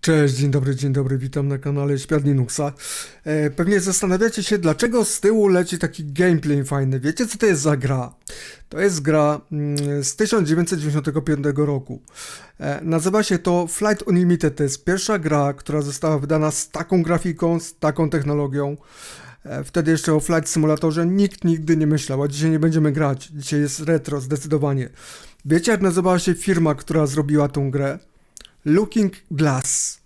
Cześć, dzień dobry, dzień dobry, witam na kanale Świat Linuxa. E, pewnie zastanawiacie się, dlaczego z tyłu leci taki gameplay fajny. Wiecie, co to jest za gra? To jest gra mm, z 1995 roku. E, nazywa się to Flight Unlimited. To jest pierwsza gra, która została wydana z taką grafiką, z taką technologią. E, Wtedy jeszcze o Flight Simulatorze nikt nigdy nie myślał, a dzisiaj nie będziemy grać. Dzisiaj jest retro, zdecydowanie. Wiecie, jak nazywała się firma, która zrobiła tą grę? Looking Glass.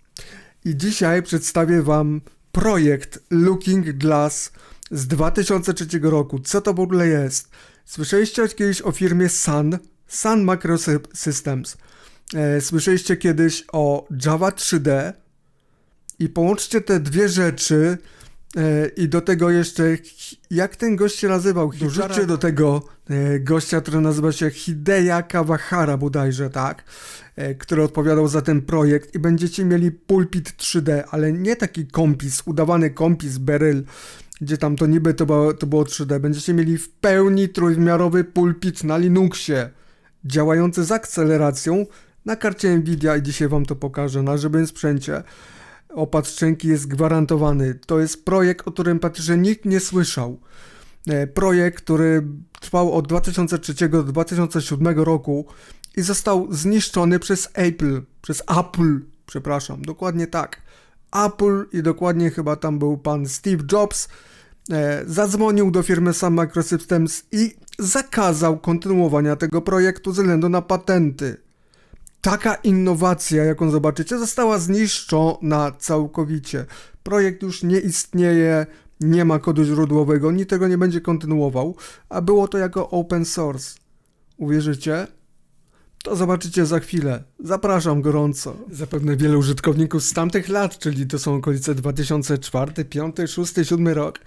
I dzisiaj przedstawię Wam projekt Looking Glass z 2003 roku. Co to w ogóle jest? Słyszeliście kiedyś o firmie Sun? Sun Microsystems. E, słyszeliście kiedyś o Java 3D? I połączcie te dwie rzeczy i do tego jeszcze, jak ten gość się nazywał? Dorzućcie do tego e, gościa, który nazywa się Hideya Kawahara bodajże, tak? E, który odpowiadał za ten projekt i będziecie mieli pulpit 3D, ale nie taki kompis, udawany kompis Beryl, gdzie tam to niby to było, to było 3D. Będziecie mieli w pełni trójwymiarowy pulpit na Linuxie, działający z akceleracją na karcie Nvidia i dzisiaj wam to pokażę na żywym sprzęcie. Opad szczęki jest gwarantowany. To jest projekt, o którym praktycznie nikt nie słyszał. E, Projekt, który trwał od 2003 do 2007 roku i został zniszczony przez Apple, przez Apple, przepraszam, dokładnie tak. Apple i dokładnie chyba tam był pan Steve Jobs, e, zadzwonił do firmy Sun Microsystems i zakazał kontynuowania tego projektu ze względu na patenty. Taka innowacja, jaką zobaczycie, została zniszczona całkowicie. Projekt już nie istnieje, nie ma kodu źródłowego, nikt tego nie będzie kontynuował, a było to jako open source. Uwierzycie? To zobaczycie za chwilę. Zapraszam gorąco. Zapewne wielu użytkowników z tamtych lat, czyli to są okolice 2004, 5, 6, 7 rok,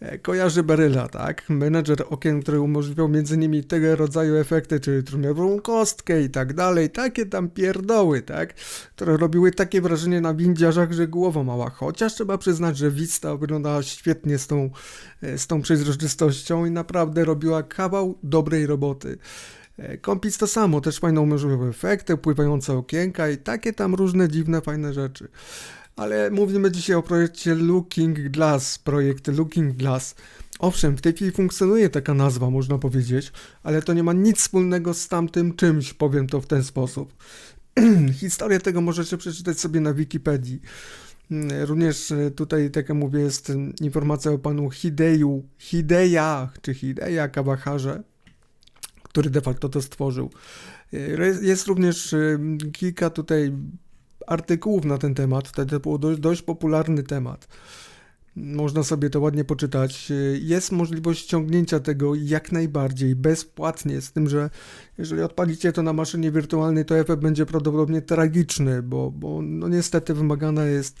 e, kojarzy Beryla, tak? Menedżer okien, który umożliwiał innymi tego rodzaju efekty, czyli trójmiarową kostkę i tak dalej, takie tam pierdoły, tak? Które robiły takie wrażenie na windziarzach, że głowa mała. Chociaż trzeba przyznać, że Vista wyglądała świetnie z tą, e, z tą przezroczystością i naprawdę robiła kawał dobrej roboty. E, Kompis to samo, też fajną umożliwiał efekty, pływające okienka i takie tam różne dziwne, fajne rzeczy. Ale mówimy dzisiaj o projekcie Looking Glass, projekt Looking Glass. Owszem, w tej chwili funkcjonuje taka nazwa, można powiedzieć, ale to nie ma nic wspólnego z tamtym czymś, powiem to w ten sposób. Historię tego możecie przeczytać sobie na Wikipedii. Mm, Również e, tutaj, tak jak mówię, jest informacja o panu Hideyu, Hideya, czy Hideya Kawaharze, który de facto to stworzył. Y, Jest również y, kilka tutaj artykułów na ten temat. To był dość, dość popularny temat. Można sobie to ładnie poczytać. Y, Jest możliwość ściągnięcia tego jak najbardziej bezpłatnie, z tym, że jeżeli odpalicie to na maszynie wirtualnej, to efekt będzie prawdopodobnie tragiczny, bo, bo no niestety wymagana jest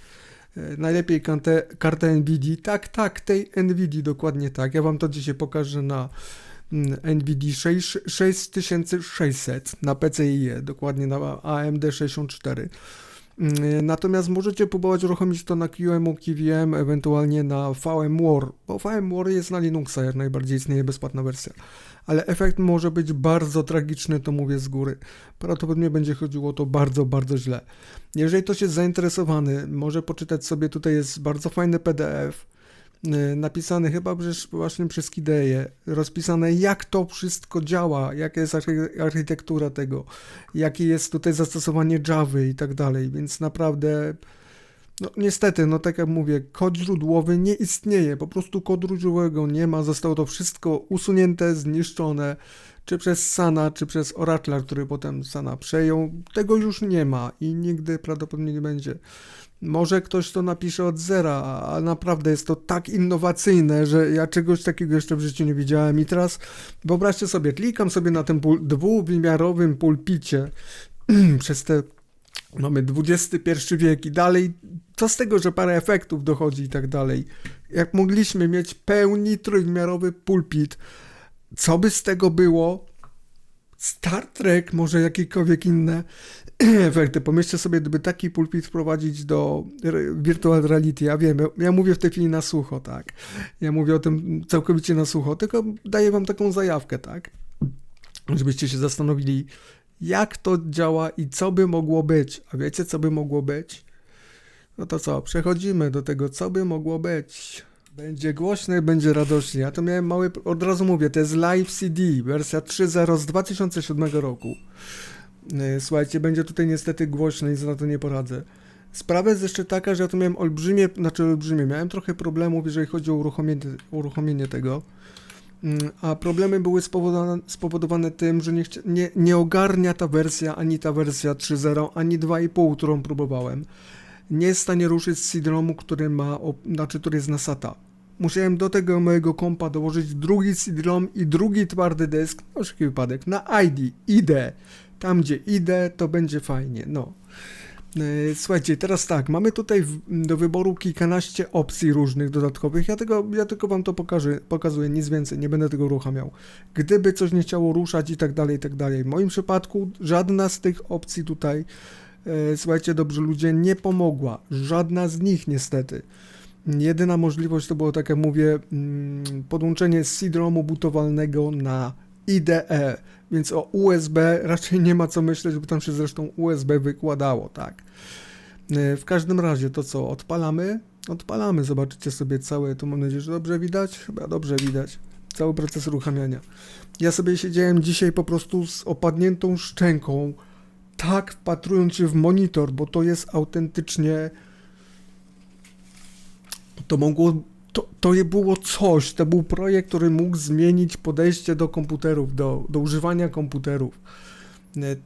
e, najlepiej kartę, kartę. Tak, tak, tej NVIDIA dokładnie tak. Ja wam to dzisiaj pokażę na NVIDIA 6 6600 na PCIe, dokładnie na AMD 64. Mm, Natomiast możecie próbować uruchomić to na QEMU, KVM, ewentualnie na VMware, bo VMware jest na Linuxa, jak najbardziej istnieje bezpłatna wersja. Ale efekt może być bardzo tragiczny, to mówię z góry. Prawdopodobnie będzie chodziło to bardzo, bardzo źle. Jeżeli ktoś jest zainteresowany, może poczytać sobie, tutaj jest bardzo fajny PDF, napisany chyba właśnie przez Kideję, rozpisane jak to wszystko działa, jaka jest archi- architektura tego, jakie jest tutaj zastosowanie Javy i tak dalej, więc naprawdę no niestety, no tak jak mówię, kod źródłowy nie istnieje, po prostu kodu źródłowego nie ma, zostało to wszystko usunięte, zniszczone, czy przez Sana, czy przez Oracle, który potem Sana przejął, tego już nie ma i nigdy prawdopodobnie nie będzie. Może ktoś to napisze od zera, a naprawdę jest to tak innowacyjne, że ja czegoś takiego jeszcze w życiu nie widziałem. I teraz wyobraźcie sobie, klikam sobie na tym pul- dwuwymiarowym pulpicie przez te mamy XXI wiek i dalej, co z tego, że parę efektów dochodzi i tak dalej. Jak mogliśmy mieć pełni trójwymiarowy pulpit, co by z tego było? Star Trek, może jakiekolwiek inne efekty. Pomyślcie sobie, gdyby taki pulpit wprowadzić do virtual reality. Ja wiem, ja mówię w tej chwili na sucho, tak. Ja mówię o tym całkowicie na sucho, tylko daję wam taką zajawkę, tak. Żebyście się zastanowili, jak to działa i co by mogło być. A wiecie, co by mogło być? No to co, przechodzimy do tego, co by mogło być. Będzie głośno i będzie radośnie. Ja to miałem mały, od razu mówię, to jest Live CD, wersja 3.0 z 2007 roku. Yy, Słuchajcie, będzie tutaj niestety głośno, nic na to nie poradzę. Sprawa jest jeszcze taka, że ja tu miałem olbrzymie, znaczy olbrzymie, miałem trochę problemów, jeżeli chodzi o uruchomienie, uruchomienie tego. Mm, A problemy były spowodowane, spowodowane tym, że nie, nie, nie ogarnia ta wersja, ani ta wersja 3.0, ani 2.5, którą próbowałem. Nie jest w stanie ruszyć z CD-ROMu, który ma, znaczy, który jest na SATA. Musiałem do tego mojego kompa dołożyć drugi CD-ROM i drugi twardy dysk, na wszelki wypadek, na ID, ID. Tam gdzie idę, to będzie fajnie, no. E, Słuchajcie, teraz tak, mamy tutaj do wyboru kilkanaście opcji różnych dodatkowych. Ja, tego, ja tylko wam to pokażę, pokazuję, nic więcej, nie będę tego uruchamiał. Gdyby coś nie chciało ruszać i tak dalej, i tak dalej. W moim przypadku żadna z tych opcji tutaj, e, słuchajcie, dobrzy ludzie, nie pomogła. Żadna z nich niestety. Jedyna możliwość to było, tak jak mówię, mm, podłączenie CD-ROMu bootowalnego na IDE, więc o USB raczej nie ma co myśleć, bo tam się zresztą USB wykładało, tak. E, W każdym razie to co, odpalamy? Odpalamy, zobaczycie sobie całe, to mam nadzieję, że dobrze widać? Chyba dobrze widać. Cały proces uruchamiania. Ja sobie siedziałem dzisiaj po prostu z opadniętą szczęką, tak wpatrując się w monitor, bo to jest autentycznie to mogło, to, to było coś, to był projekt, który mógł zmienić podejście do komputerów, do, do używania komputerów. E,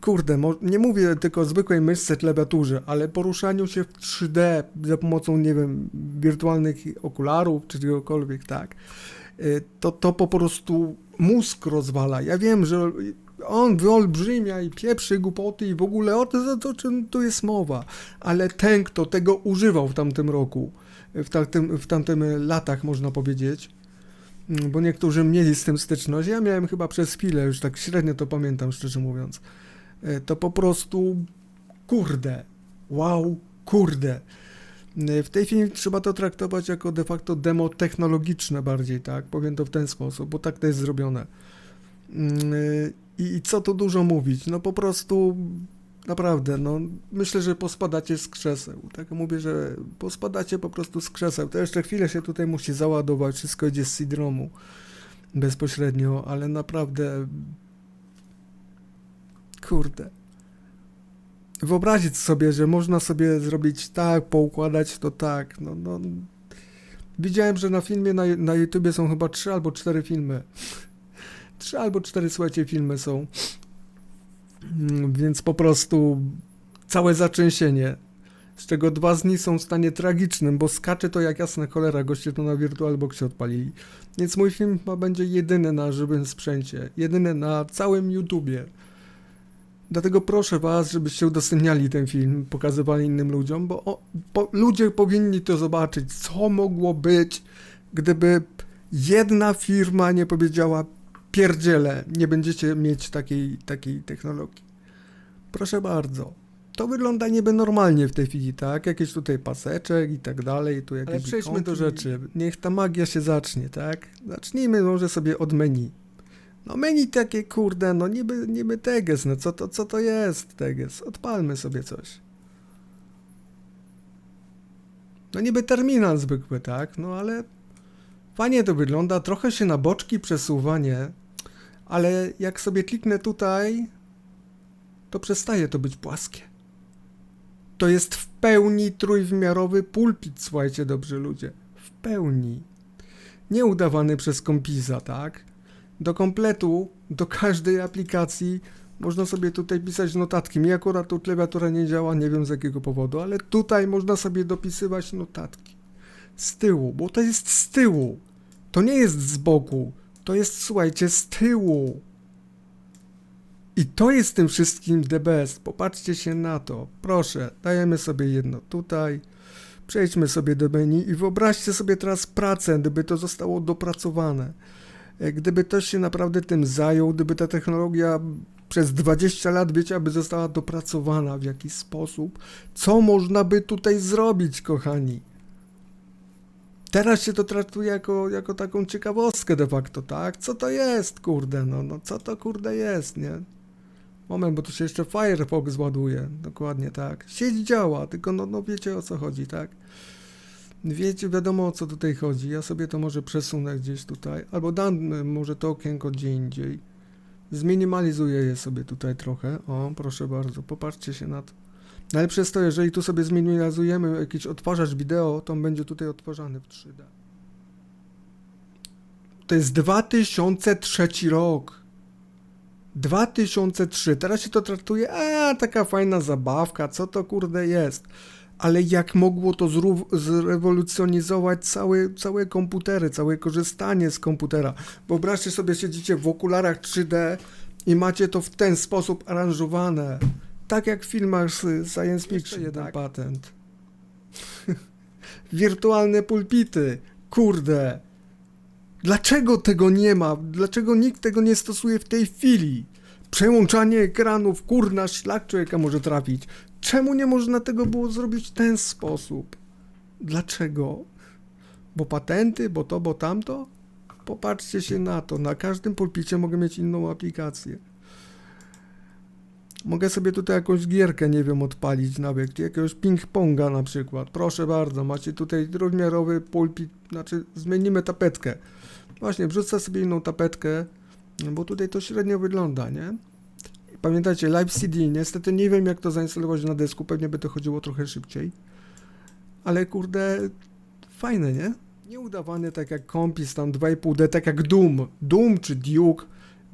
Kurde, nie mówię tylko o zwykłej myszce, klawiaturze, ale poruszaniu się w 3D za pomocą, nie wiem, wirtualnych okularów czy czegokolwiek, tak. E, To, to po prostu mózg rozwala. Ja wiem, że on wyolbrzymia i pieprzy głupoty i w ogóle o to, to, czym tu jest mowa. Ale ten, kto tego używał w tamtym roku, w tamtym, w tamtym latach, można powiedzieć, mm, bo niektórzy mieli z tym styczność, ja miałem chyba przez chwilę, już tak średnio to pamiętam, szczerze mówiąc, e, to po prostu kurde, wow, kurde. E, W tej chwili trzeba to traktować jako de facto demo technologiczne bardziej, tak? Powiem to w ten sposób, bo tak to jest zrobione. I, co tu dużo mówić? No po prostu naprawdę, no myślę, że pospadacie z krzeseł. Tak mówię, że pospadacie po prostu z krzeseł. To jeszcze chwilę się tutaj musi załadować, wszystko idzie z CD-ROMu bezpośrednio, ale naprawdę kurde. Wyobrazić sobie, że można sobie zrobić tak, poukładać to tak, no, no. Widziałem, że na filmie na, na YouTubie są chyba trzy albo cztery filmy. Trzy albo cztery, słuchajcie, filmy są. Mm, Więc po prostu całe zaczęsienie, z czego dwa z nich są w stanie tragicznym, bo skacze to jak jasna cholera, goście to na VirtualBoxie odpalili. Więc mój film chyba będzie jedyny na żywym sprzęcie, jedyny na całym YouTubie. Dlatego proszę was, żebyście udostępniali ten film, pokazywali innym ludziom, bo, o, bo ludzie powinni to zobaczyć, co mogło być, gdyby jedna firma nie powiedziała pierdziele, nie będziecie mieć takiej, takiej technologii. Proszę bardzo. To wygląda niby normalnie w tej chwili, tak? Jakieś tutaj paseczek i tak dalej, tu jakieś Ale przejdźmy ikonki. do rzeczy. Niech ta magia się zacznie, tak? Zacznijmy może sobie od menu. No menu takie, kurde, no niby, niby teges, no co to, co to jest teges? Odpalmy sobie coś. No niby terminal zwykły, tak? No ale fajnie to wygląda, trochę się na boczki przesuwa, nie? Ale jak sobie kliknę tutaj, to przestaje to być płaskie. To jest w pełni trójwymiarowy pulpit, słuchajcie, dobrzy ludzie. W pełni. Nie udawany przez kompisa, tak? Do kompletu, do każdej aplikacji można sobie tutaj pisać notatki. Mi akurat tu klawiatura nie działa, nie wiem z jakiego powodu, ale tutaj można sobie dopisywać notatki. Z tyłu, bo to jest z tyłu. To nie jest z boku. To jest, słuchajcie, z tyłu. I to jest tym wszystkim the best. Popatrzcie się na to. Proszę, dajemy sobie jedno tutaj. Przejdźmy sobie do menu i wyobraźcie sobie teraz pracę, gdyby to zostało dopracowane. E, Gdyby ktoś się naprawdę tym zajął, gdyby ta technologia przez 20 lat, wiecie, aby została dopracowana w jakiś sposób, co można by tutaj zrobić, kochani? Teraz się to traktuje jako, jako taką ciekawostkę de facto, tak? Co to jest, kurde, no, no co to kurde jest, nie? Moment, bo tu się jeszcze Firefox ładuje. Dokładnie tak. Sieć działa, tylko no, no wiecie o co chodzi, tak? Wiecie, wiadomo o co tutaj chodzi. Ja sobie to może przesunę gdzieś tutaj. Albo dam y, może to okienko gdzie indziej. Zminimalizuję je sobie tutaj trochę. O, proszę bardzo, popatrzcie się na to. Najlepsze jest to, jeżeli tu sobie zminimalizujemy jakiś odtwarzacz wideo, to on będzie tutaj odtwarzany w 3D. To jest 2003 rok. 2003. Teraz się to traktuje, a taka fajna zabawka, co to kurde jest. Ale jak mogło to zrewolucjonizować całe, całe komputery, całe korzystanie z komputera. Wyobraźcie sobie, siedzicie w okularach 3D i macie to w ten sposób aranżowane. Tak jak w filmach z science fiction. jeden patent. Wirtualne pulpity. Kurde. Dlaczego tego nie ma? Dlaczego nikt tego nie stosuje w tej chwili? Przełączanie ekranów, kurna, szlak człowieka może trafić. Czemu nie można tego było zrobić w ten sposób? Dlaczego? Bo patenty, bo to, bo tamto? Popatrzcie się na to. Na każdym pulpicie mogę mieć inną aplikację. Mogę sobie tutaj jakąś gierkę, nie wiem, odpalić nawet, jakiegoś ping-ponga na przykład. Proszę bardzo, macie tutaj trójmiarowy pulpit, znaczy zmienimy tapetkę. Właśnie, wrzucę sobie inną tapetkę, bo tutaj to średnio wygląda, nie? Pamiętajcie, Live CD, niestety nie wiem jak to zainstalować na dysku, pewnie by to chodziło trochę szybciej. Ale kurde, fajne, nie? Nieudawane tak jak Compis, tam 2,5D, tak jak Doom. Doom czy Duke.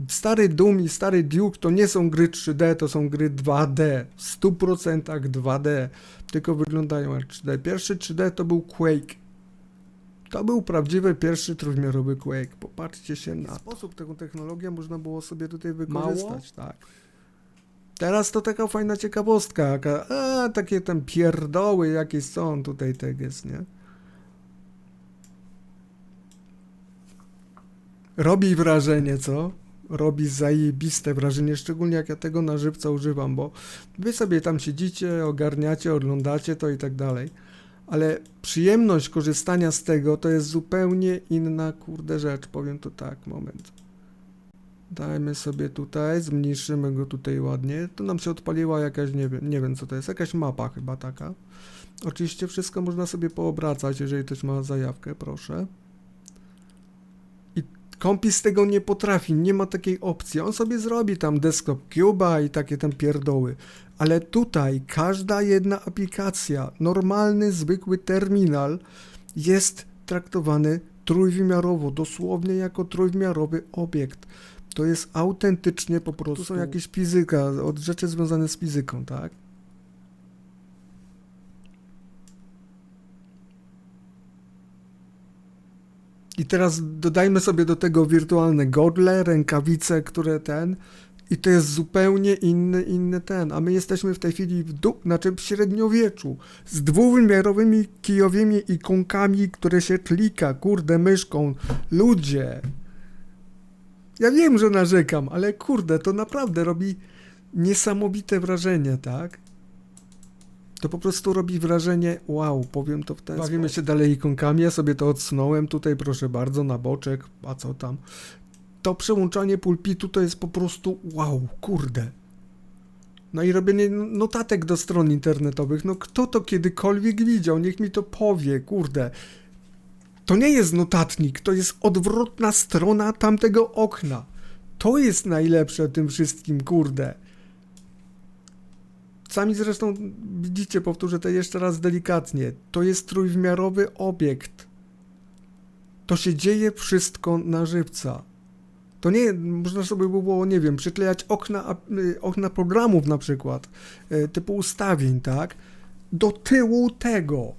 Stary Doom i stary Duke to nie są gry 3D, to są gry 2D. W 100% 2D. Tylko wyglądają jak 3D. Pierwszy 3D to był Quake. To był prawdziwy pierwszy trójwymiarowy Quake. Popatrzcie się na sposób taką technologię można było sobie tutaj wykorzystać, tak. Teraz to taka fajna ciekawostka, jaka, a takie tam pierdoły jakieś są tutaj teges, nie? Robi wrażenie, co? Robi zajebiste wrażenie, szczególnie jak ja tego na żywca używam, bo wy sobie tam siedzicie, ogarniacie, oglądacie to i tak dalej, ale przyjemność korzystania z tego to jest zupełnie inna, kurde rzecz, powiem to tak, moment. Dajmy sobie tutaj, zmniejszymy go tutaj ładnie. Tu nam się odpaliła jakaś, nie wiem, nie wiem co to jest, jakaś mapa chyba taka. Oczywiście wszystko można sobie poobracać, jeżeli ktoś ma zajawkę, proszę. I kompis tego nie potrafi, nie ma takiej opcji. On sobie zrobi tam desktop Cuba i takie tam pierdoły. Ale tutaj każda jedna aplikacja, normalny, zwykły terminal jest traktowany trójwymiarowo, dosłownie jako trójwymiarowy obiekt. To jest autentycznie po prostu. Tu są jakieś fizyka, od rzeczy związane z fizyką, tak? I teraz dodajmy sobie do tego wirtualne godle, rękawice, które ten. I to jest zupełnie inny, inny ten. A my jesteśmy w tej chwili w, du- znaczy w średniowieczu z dwuwymiarowymi kijowymi ikonkami, które się klika, kurde, myszką. Ludzie. Ja wiem, że narzekam, ale kurde, to naprawdę robi niesamowite wrażenie, tak? To po prostu robi wrażenie, wow, powiem to w ten Bawimy się dalej ikonkami, ja sobie to odsunąłem tutaj, proszę bardzo, na boczek, a co tam. To przełączanie pulpitu to jest po prostu wow, kurde. No i robienie notatek do stron internetowych, no kto to kiedykolwiek widział, niech mi to powie, kurde. To nie jest notatnik, to jest odwrotna strona tamtego okna. To jest najlepsze w tym wszystkim, kurde. Sami zresztą widzicie, powtórzę to jeszcze raz delikatnie. To jest trójwymiarowy obiekt. To się dzieje wszystko na żywca. To nie, można sobie było, nie wiem, przyklejać okna, y, okna programów na przykład, y, typu ustawień, tak? Do tyłu tego.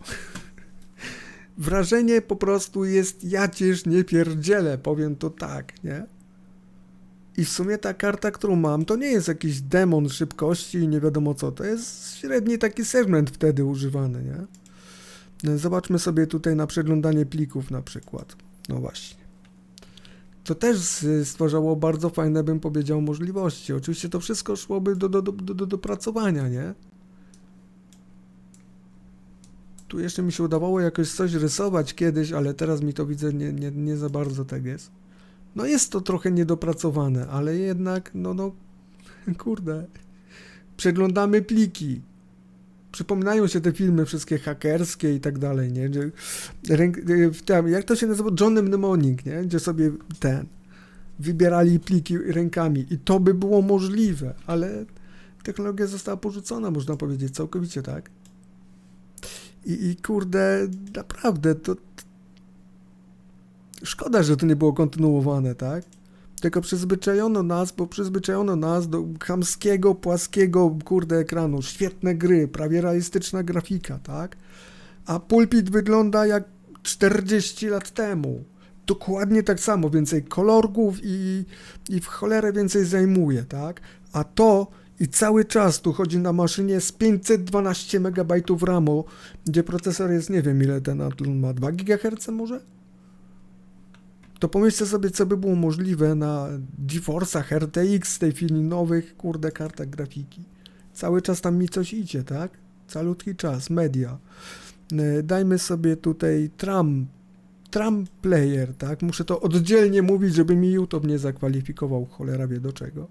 Wrażenie po prostu jest jacież nie pierdzielę, powiem to tak, nie? I w sumie ta karta, którą mam, to nie jest jakiś demon szybkości i nie wiadomo co, to jest średni taki segment wtedy używany, nie? No, Zobaczmy sobie tutaj na przeglądanie plików na przykład. No właśnie. To też stwarzało bardzo fajne, bym powiedział, możliwości. Oczywiście to wszystko szłoby do, do, do, do dopracowania, nie? Tu jeszcze mi się udawało jakoś coś rysować kiedyś, ale teraz mi to widzę nie, nie, nie za bardzo tak jest. No jest to trochę niedopracowane, ale jednak, no, no, Kurde. Przeglądamy pliki. Przypominają się te filmy wszystkie hakerskie i tak dalej, nie? Gdzie ręk, w tam, jak to się nazywa? John Mnemonic, nie? Gdzie sobie ten wybierali pliki rękami i to by było możliwe, ale technologia została porzucona, można powiedzieć, całkowicie, tak? I, i kurde, naprawdę, to, Szkoda, że to nie było kontynuowane, tak? Tylko przyzwyczajono nas, bo przyzwyczajono nas do chamskiego, płaskiego, kurde, ekranu. Świetne gry, prawie realistyczna grafika, tak? A pulpit wygląda jak 40 lat temu. Dokładnie tak samo, więcej kolorków i, i w cholerę więcej zajmuje, tak? A to i cały czas tu chodzi na maszynie z 512 MB RAMu, gdzie procesor jest, nie wiem ile ten Athlon ma, 2 GHz może? To pomyślcie sobie, co by było możliwe na GeForce'ach RTX w tej chwili nowych, kurde, kartach grafiki. Cały czas tam mi coś idzie, tak? Calutki czas, media. E, Dajmy sobie tutaj tram, tram player, tak? Muszę to oddzielnie mówić, żeby mi YouTube nie zakwalifikował, cholera wie do czego.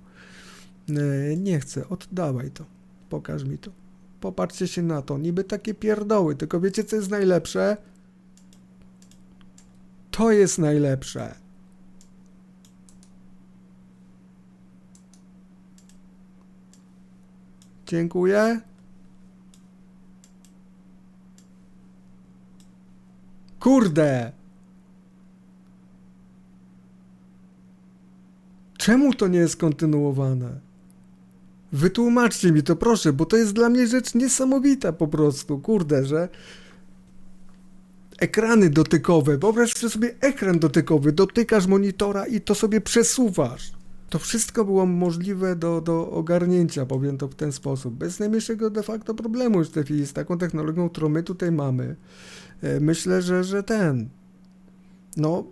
E, Nie chcę, oddawaj to. Pokaż mi to. Popatrzcie się na to, niby takie pierdoły, tylko wiecie co jest najlepsze? To jest najlepsze. Dziękuję. Kurde. Czemu to nie jest kontynuowane? Wytłumaczcie mi to proszę, bo to jest dla mnie rzecz niesamowita po prostu. Kurde, że ekrany dotykowe. Wyobraź sobie ekran dotykowy, dotykasz monitora i to sobie przesuwasz. To wszystko było możliwe do, do ogarnięcia, powiem to w ten sposób. Bez najmniejszego de facto problemu już w tej chwili z taką technologią, którą my tutaj mamy. E, Myślę, że, że ten. No,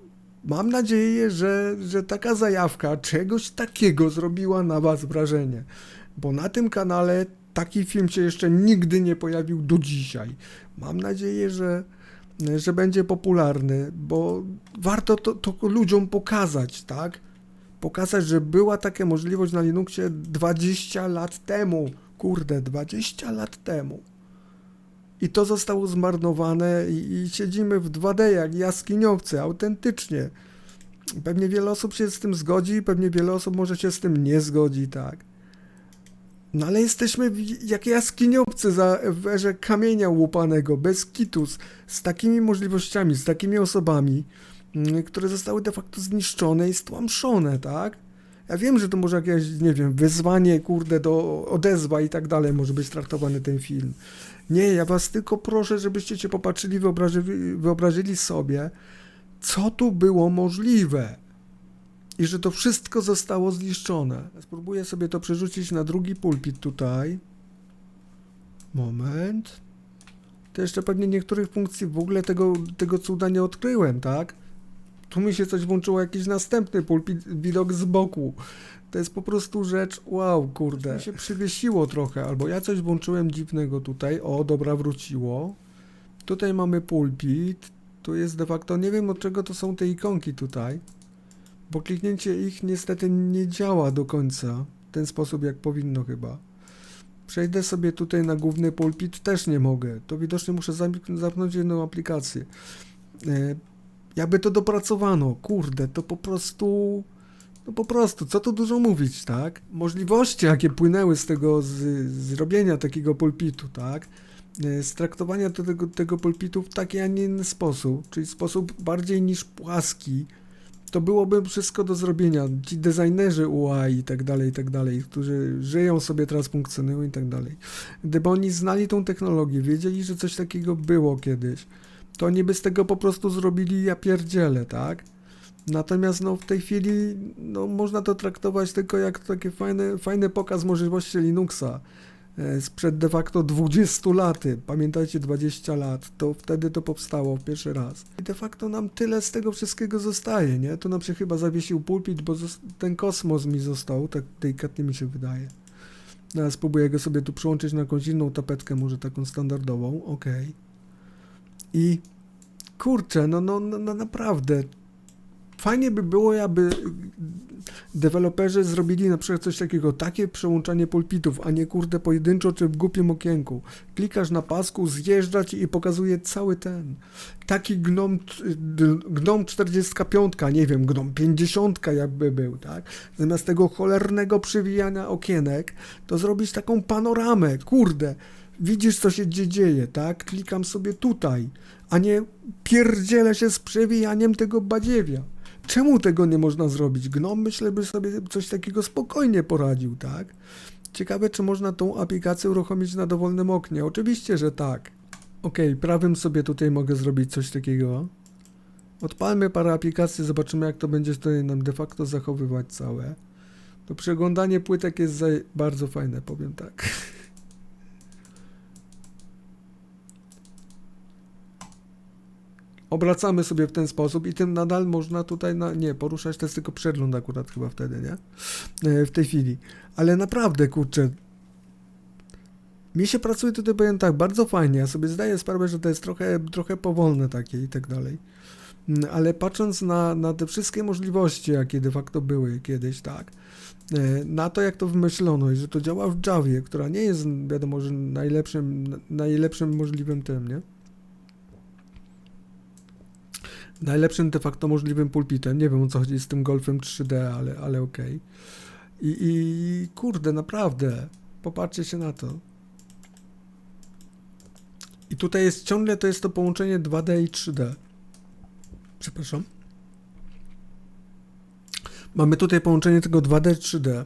mam nadzieję, że, że taka zajawka czegoś takiego zrobiła na Was wrażenie. Bo na tym kanale taki film się jeszcze nigdy nie pojawił do dzisiaj. Mam nadzieję, że, że będzie popularny, bo warto to, to ludziom pokazać, tak? Pokazać, że była taka możliwość na Linuxie 20 lat temu. Kurde, 20 lat temu. I to zostało zmarnowane i, i siedzimy w 2D jak jaskiniowcy, autentycznie. Pewnie wiele osób się z tym zgodzi, pewnie wiele osób może się z tym nie zgodzi, tak. No ale jesteśmy jak jaskiniowcy za, w erze kamienia łupanego, bez kitus, z takimi możliwościami, z takimi osobami, mm, które zostały de facto zniszczone i stłamszone, tak? Ja wiem, że to może jakieś, nie wiem, wyzwanie, kurde, do odezwa i tak dalej może być traktowany ten film. Nie, ja was tylko proszę, żebyście się popatrzyli, wyobrazili sobie, co tu było możliwe i że to wszystko zostało zniszczone. Spróbuję sobie to przerzucić na drugi pulpit tutaj. Moment. To jeszcze pewnie niektórych funkcji w ogóle tego, tego cuda nie odkryłem, tak? Tu mi się coś włączyło, jakiś następny pulpit, widok z boku. To jest po prostu rzecz, wow, kurde. Mi się przywiesiło trochę, albo ja coś włączyłem dziwnego tutaj. O, dobra, wróciło. Tutaj mamy pulpit. Tu jest de facto, nie wiem od czego to są te ikonki tutaj bo kliknięcie ich niestety nie działa do końca w ten sposób, jak powinno chyba. Przejdę sobie tutaj na główny pulpit, też nie mogę. To widocznie muszę zamk- zamknąć jedną aplikację. E, jakby to dopracowano, kurde, to po prostu... No po prostu, co tu dużo mówić, tak? Możliwości, jakie płynęły z tego, z zrobienia takiego pulpitu, tak? E, Z traktowania to tego, tego pulpitu w taki, a nie inny sposób, czyli sposób bardziej niż płaski, to byłoby wszystko do zrobienia. Ci designerzy UI i tak dalej, i tak dalej, którzy żyją sobie, teraz funkcjonują i tak dalej. Gdyby oni znali tą technologię, wiedzieli, że coś takiego było kiedyś, to oni by z tego po prostu zrobili ja pierdzielę, tak? Natomiast no, w tej chwili no, można to traktować tylko jak taki fajny, fajny pokaz możliwości Linuxa sprzed de facto 20 laty. Pamiętajcie, 20 lat, to wtedy to powstało pierwszy raz. I de facto nam tyle z tego wszystkiego zostaje, nie? Tu nam się chyba zawiesił pulpit, bo ten kosmos mi został, tak delikatnie mi się wydaje. Teraz spróbuję go sobie tu przyłączyć na jakąś inną tapetkę, może taką standardową, okej. I kurczę, no, no, no, no naprawdę, fajnie by było, aby deweloperzy zrobili na przykład coś takiego, takie przełączanie pulpitów, a nie kurde pojedynczo czy w głupim okienku. Klikasz na pasku, zjeżdża ci i pokazuje cały ten. Taki gnom, gnom 45, nie wiem, gnom 50 jakby był, tak? Zamiast tego cholernego przywijania okienek, to zrobić taką panoramę, kurde. Widzisz, co się dzie- dzieje, tak? Klikam sobie tutaj, a nie pierdzielę się z przewijaniem tego badziewia. Czemu tego nie można zrobić? Gnom myślę, by sobie coś takiego spokojnie poradził, tak? Ciekawe, czy można tą aplikację uruchomić na dowolnym oknie. Oczywiście, że tak. Ok, prawym sobie tutaj mogę zrobić coś takiego. Odpalmy parę aplikacji, zobaczymy jak to będzie tutaj nam de facto zachowywać całe. To przeglądanie płytek jest bardzo fajne, powiem tak. Obracamy sobie w ten sposób i tym nadal można tutaj, na, nie, poruszać to jest tylko przegląd akurat chyba wtedy, nie? E, W tej chwili. Ale naprawdę, kurczę, mi się pracuje tutaj, powiem tak, bardzo fajnie. Ja sobie zdaję sprawę, że to jest trochę, trochę powolne takie i tak dalej. Mm, Ale patrząc na, na te wszystkie możliwości, jakie de facto były kiedyś, tak, e, na to, jak to wymyślono i że to działa w Javie, która nie jest, wiadomo, że najlepszym, najlepszym możliwym tym, nie? Najlepszym de facto możliwym pulpitem. Nie wiem o co chodzi z tym golfem 3D, ale, ale okej. I, I kurde, naprawdę, popatrzcie się na to. I tutaj jest ciągle to jest to połączenie 2D i 3D. Przepraszam. Mamy tutaj połączenie tego 2D 3D.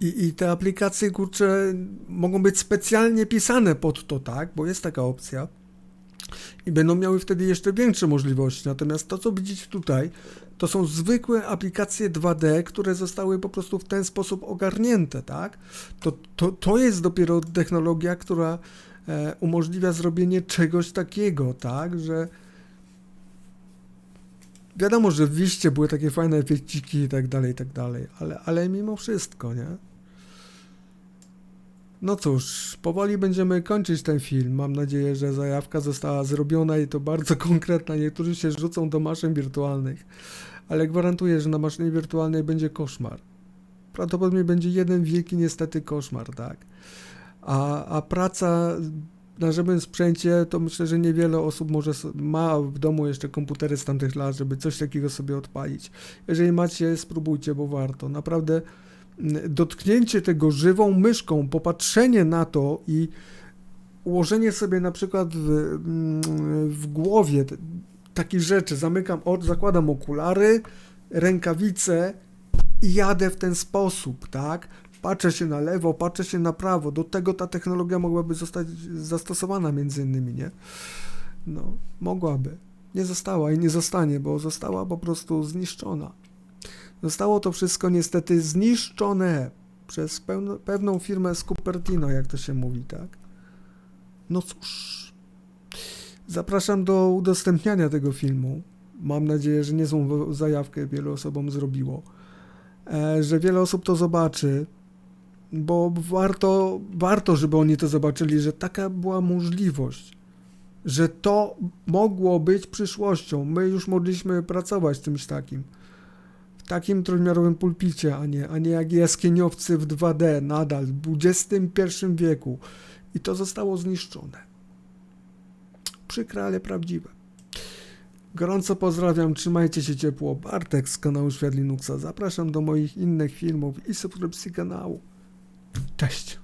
I, I te aplikacje, kurczę, mogą być specjalnie pisane pod to, tak? Bo jest taka opcja. I będą miały wtedy jeszcze większe możliwości. Natomiast to, co widzicie tutaj, to są zwykłe aplikacje 2D, które zostały po prostu w ten sposób ogarnięte, tak? To, to, to jest dopiero technologia, która e, umożliwia zrobienie czegoś takiego, tak? Że wiadomo, że w liście były takie fajne efekciki i tak dalej, i tak dalej, ale, ale mimo wszystko, nie? No cóż, powoli będziemy kończyć ten film. Mam nadzieję, że zajawka została zrobiona i to bardzo konkretna. Niektórzy się rzucą do maszyn wirtualnych, ale gwarantuję, że na maszynie wirtualnej będzie koszmar. Prawdopodobnie będzie jeden wielki niestety koszmar, tak? A, a praca na żywym sprzęcie, to myślę, że niewiele osób może ma w domu jeszcze komputery z tamtych lat, żeby coś takiego sobie odpalić. Jeżeli macie, spróbujcie, bo warto. Naprawdę dotknięcie tego żywą myszką, popatrzenie na to i ułożenie sobie na przykład w, mm, w głowie takich rzeczy. Zamykam oczy, zakładam okulary, rękawice i jadę w ten sposób, tak? Patrzę się na lewo, patrzę się na prawo. Do tego ta technologia mogłaby zostać zastosowana między innymi, nie? No, mogłaby. Nie została i nie zostanie, bo została po prostu zniszczona. Zostało to wszystko niestety zniszczone przez pewną firmę z Cupertino, jak to się mówi, tak? No cóż. Zapraszam do udostępniania tego filmu. Mam nadzieję, że niezłą zajawkę wielu osobom zrobiło. E, że wiele osób to zobaczy, bo warto, warto, żeby oni to zobaczyli, że taka była możliwość, że to mogło być przyszłością. My już mogliśmy pracować z czymś takim. Takim trójmiarowym pulpicie, a nie, a nie jak jaskiniowcy w 2D nadal w XXI wieku. I to zostało zniszczone. Przykre, ale prawdziwe. Gorąco pozdrawiam, trzymajcie się ciepło. Bartek z kanału Świat Linuxa. Zapraszam do moich innych filmów i subskrypcji kanału. Cześć!